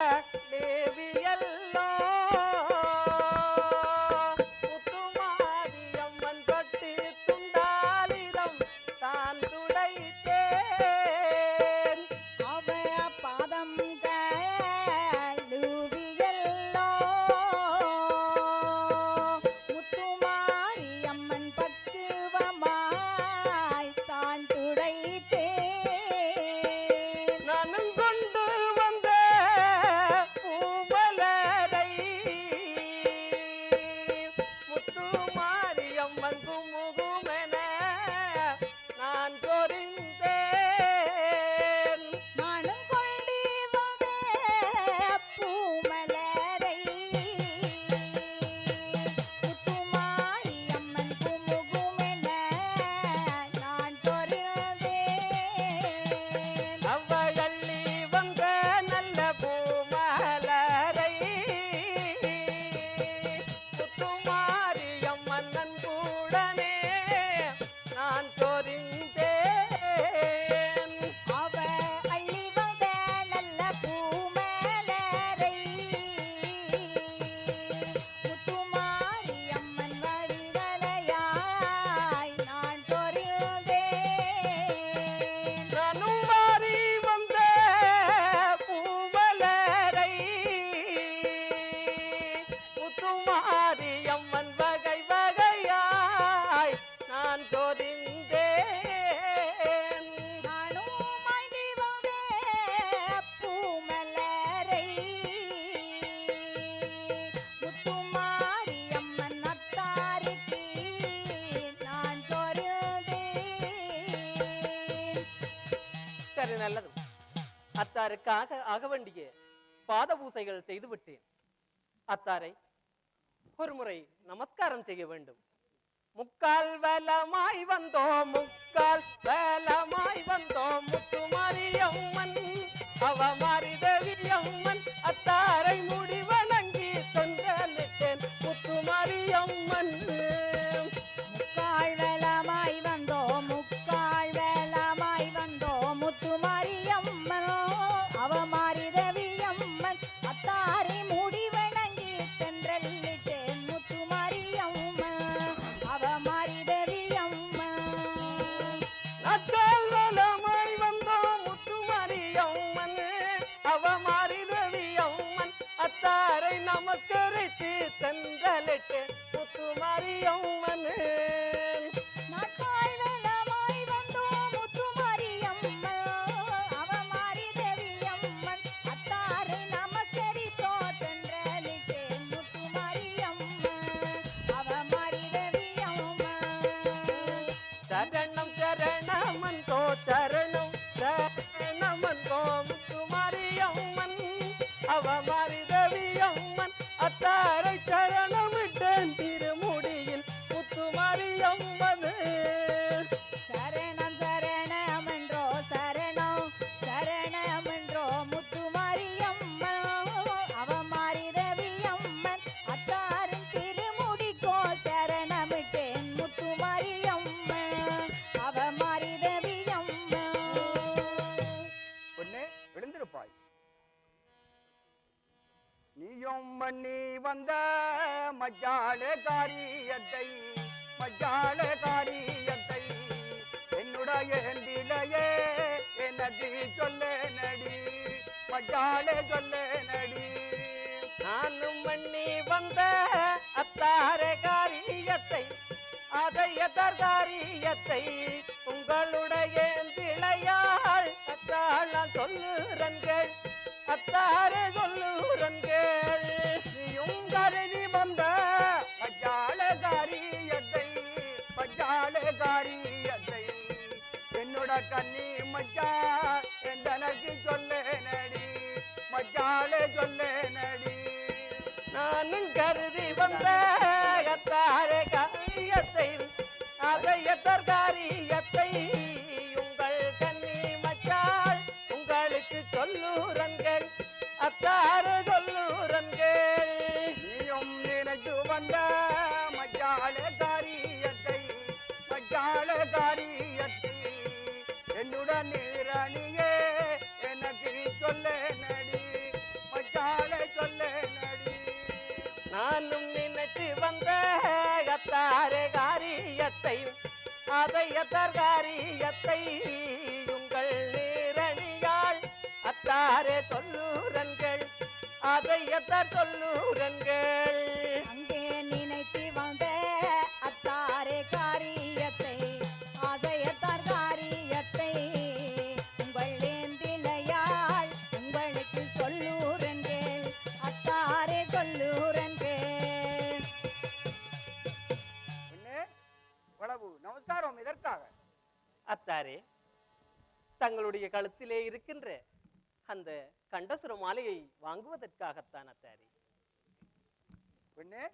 É, baby. அத்தாருக்காக ஆக வேண்டிய பாத பூசைகள் செய்துவிட்டேன். அத்தாரை ஒரு முறை நமஸ்காரம் செய்ய வேண்டும். முக்கால் வலமாய் வந்தோம் முக்கால் வலமாய் வந்தோம் முத்துமாரியம்மன் அவ மாறிதவியம்மன் நீயும் மண்ணி வந்த மஜால காரியத்தை மஜால காரியத்தை என்னுடைய நிலையே எனக்கு சொல்ல நடி மஜால சொல்ல நடி நானும் மண்ணி வந்த அத்தார காரியத்தை அதை எதர் உங்களுடைய திளையால் அத்தாள் நான் சொல்லுறன்கள் அத்தாரே சொல்லுறன்கள் கண்ணி மஜா எனக்கு சொல்ல நடி மஜால சொல்ல நடி நானும் கருதி வந்த அத்தார காரியத்தை அதை எதர் காரியத்தை உங்கள் கண்ணி மச்சாள் உங்களுக்கு சொல்லுறன்கள் அத்தார சொல்லுறன்கள். நீயும் நினைச்சு வந்த மஜால காரியத்தை மஜால காரியத்தை உடனே ராணியே எனக்கு சொல்ல நடி மச்சாலை சொல்ல நடி நானும் நினைத்து வந்த அத்தாரே காரியத்தை அதையத்தார் காரியத்தை உங்கள் நீரணியாள் அத்தாரே சொல்லூரன்கள் அதையத்தார் சொல்லூரன்கள் அத்தாரே தங்களுடைய கழுத்திலே இருக்கின்ற அந்த கண்டசுர மாலையை வாங்குவதற்காகத்தான் அத்தாரே. பெண்ணே.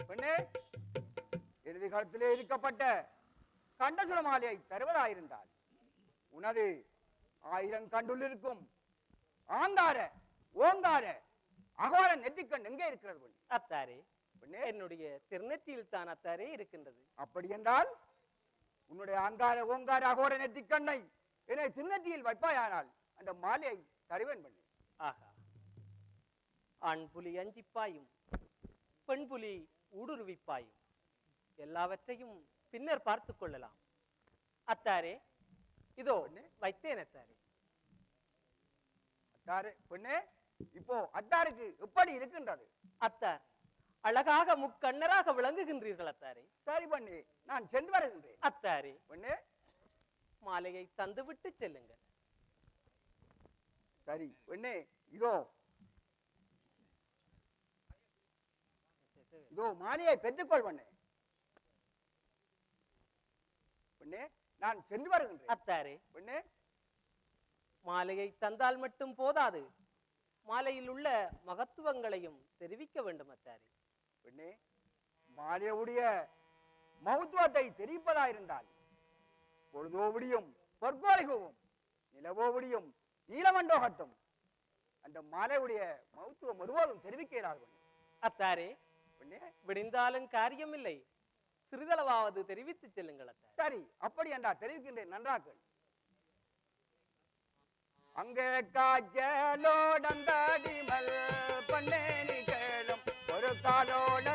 பெண்ணே இறுதி காலத்திலே இருக்கப்பட்ட கண்டசுர மாலையை தருவதாயிருந்தால் உனது ஆயிரம் கண்டுள்ளிருக்கும் ஆங்கார ஓங்கார அகோர நெற்றிக்கண் எங்கே இருக்கிறது அத்தாரே என்னுடைய திருநெற்றியில் தான் அத்தாரே இருக்கின்றது. அப்படி என்றால் உன்னுடைய அங்கார ஓங்கார அகோர நெற்றிக்கண்ணை என்னை திருநெற்றியில் வைப்பாயானால் அந்த மாலையை தருவேன் பெண்ணே. ஆகா. ஆண் புலி அஞ்சிப்பாயும் பெண் புலி ஊடுருவிப்பாயும் எல்லாவற்றையும் பின்னர் பார்த்துக் கொள்ளலாம். அத்தாரே இதோ. வைத்தேன் அத்தாரே. அத்தாரு பெண்ணே இப்போ அத்தாருக்கு எப்படி இருக்கின்றது? அத்தார் அழகாக முக்கண்ணராக விளங்குகின்றீர்கள் அத்தாரே. சரி பண்ணி நான் சென்று வருகின்றேன். அத்தாரே. பெண்ணே மாலையை தந்துவிட்டு செல்லுங்கள். சரி பெண்ணே இதோ. இதோ மாலையை பெற்றுக்கொள் பண்ணே பெண்ணே நான் சென்று வருகின்றேன். அத்தாரே. பெண்ணே மாலையை தந்தால் மட்டும் போதாது. மாலையில் உள்ள மகத்துவங்களையும் தெரிவிக்க வேண்டும் அத்தாரே. பெண்ணே மாலையுடைய மகத்துவத்தை தெரிவிப்பதாயிருந்தால் பொழுதோவிடியும் பொற்கோலிகவும் நிலவோவிடியும் நீலமண்டோகத்தும் அந்த மாலையுடைய மகத்துவம் ஒருபோதும் தெரிவிக்க இயலாது பெண்ணே. அத்தாரே பெண்ணே. விடிந்தாலும் காரியமில்லை. சிறிதளவாவது தெரிவித்து செல்லுங்கள் சரி அப்படி என்றா தெரிவிக்கின்றேன் நன்றாக்கள் அங்கே காய்ச்சலோடந்தாடிமல் பண்ணேனி கேளும். ஒரு காலோட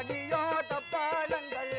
வரும் அடியோ தப்பாளங்கள்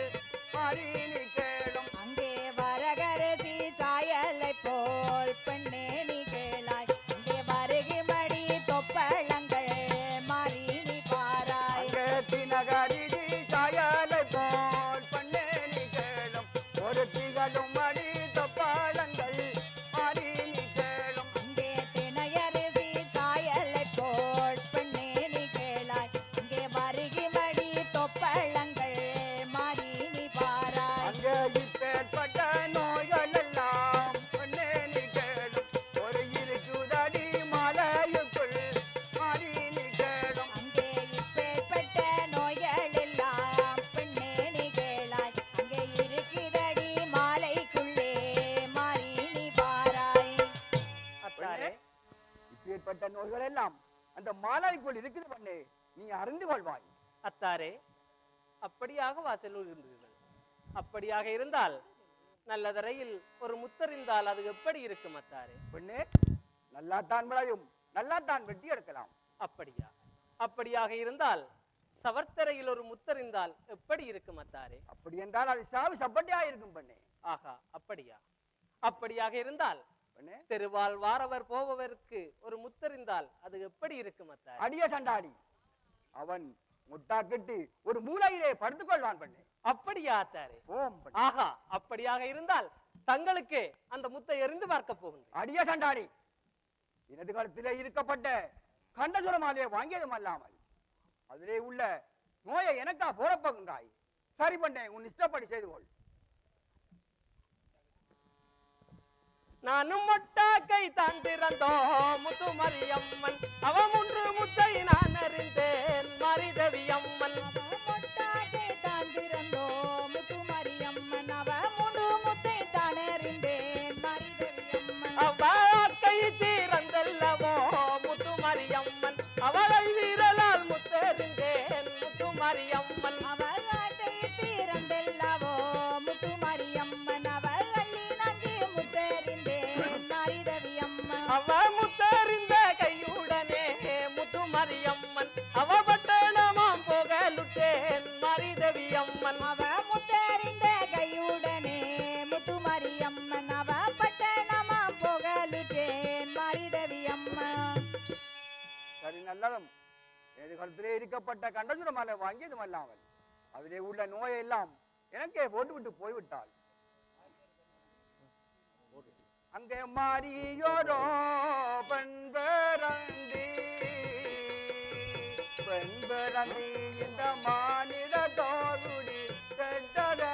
எல்லாம் அந்த மாலைக்குள் இருக்குது பண்ணே நீ அறிந்து கொள்வாய். அத்தாரே அப்படியாக வாசல் இருந்தீர்கள். அப்படியாக இருந்தால் நல்ல தரையில் ஒரு முத்தறிந்தால் அது எப்படி இருக்கும் அத்தாரே? பெண்ணே நல்லாத்தான் விளையும் நல்லாத்தான் வெட்டி எடுக்கலாம். அப்படியா? அப்படியாக இருந்தால் சவர்த்தரையில் ஒரு முத்தறிந்தால் எப்படி இருக்கும் அத்தாரே? அப்படி என்றால் அது சாவி சப்பட்டியா இருக்கும் பெண்ணே. ஆகா அப்படியா? அப்படியாக இருந்தால் தெருவால் வாரவர் போபவருக்கு ஒரு முத்தறிந்தால் அது எப்படி இருக்கும் அத்தா அடிய சண்டாடி. அவன் முட்டா கட்டு ஒரு மூலையிலே படுத்துக் கொள்வான் பண்ணு. அப்படியா தாரு ஆஹா அப்படியாக இருந்தால் தங்களுக்கு அந்த முத்தை எரிந்து பார்க்க போகும் அடிய சண்டாடி. எனது காலத்திலே இருக்கப்பட்ட கண்டசுர வாங்கியதும் அல்லாமல் அதிலே உள்ள நோயை எனக்கா போறப்போகின்றாய் சரி பண்ணேன் உன் இஷ்டப்படி செய்து கொள். ನಾನು ಮೊಟ್ಟ ಕೈ ತಾಂಟಿರಂತೋ ಮುತು ಮರಿಯಮ್ಮನ್ ஏகப்பட்ட கண்டசுர மலை வாங்கி இது மல்லாமல் அதிலே உள்ள நோயெல்லாம் எனக்கே போட்டு விட்டு போய்விட்டாள். அங்கே மாறியோரோ பண்பரந்தி பண்பரந்தி இந்த மாநில தோதுடி கட்டதே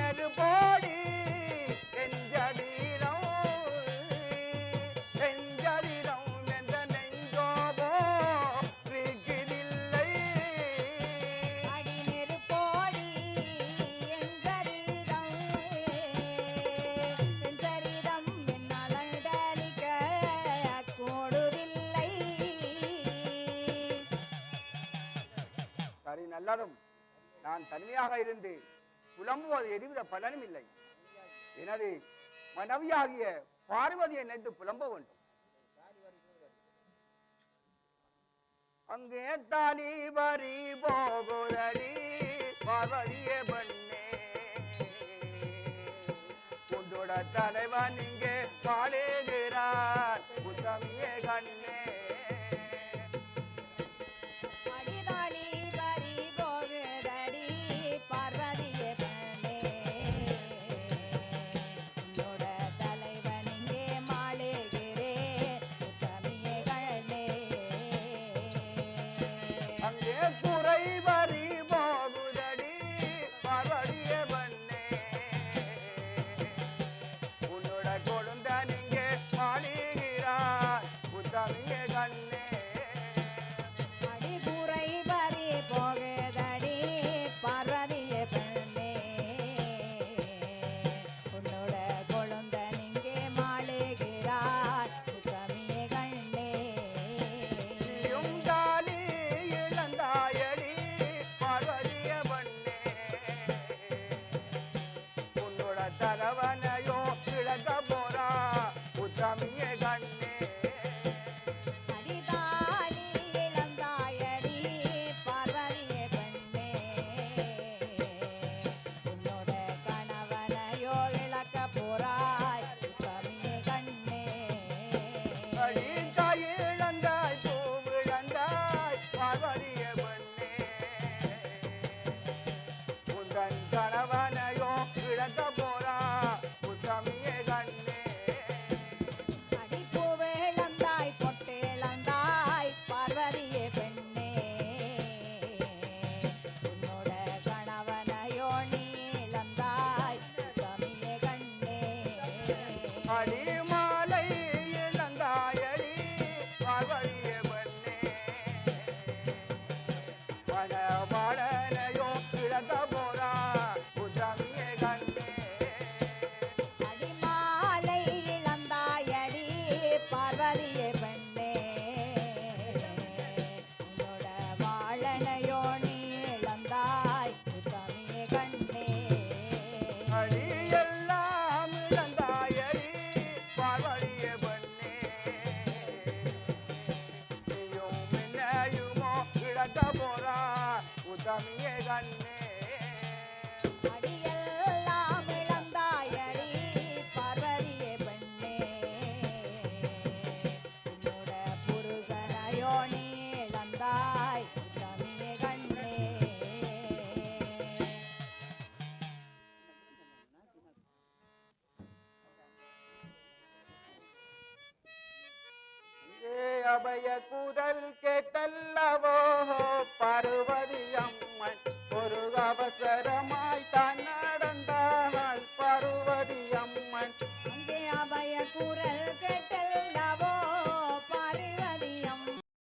அல்லலும் நான் தனிமையாக இருந்து புலம்புவது எதுவித பலனும் இல்லை. எனது மனைவியாகிய பார்வதியை நினைத்து புலம்ப வேண்டும். அங்கே தாலி வரி போகுதடி பார்வதிய பண்ணே. உன்னோட தலைவன் இங்கே பாடுகிறார் புத்தமியே தரவன ஏ குரல் கேட்டல்லவோ?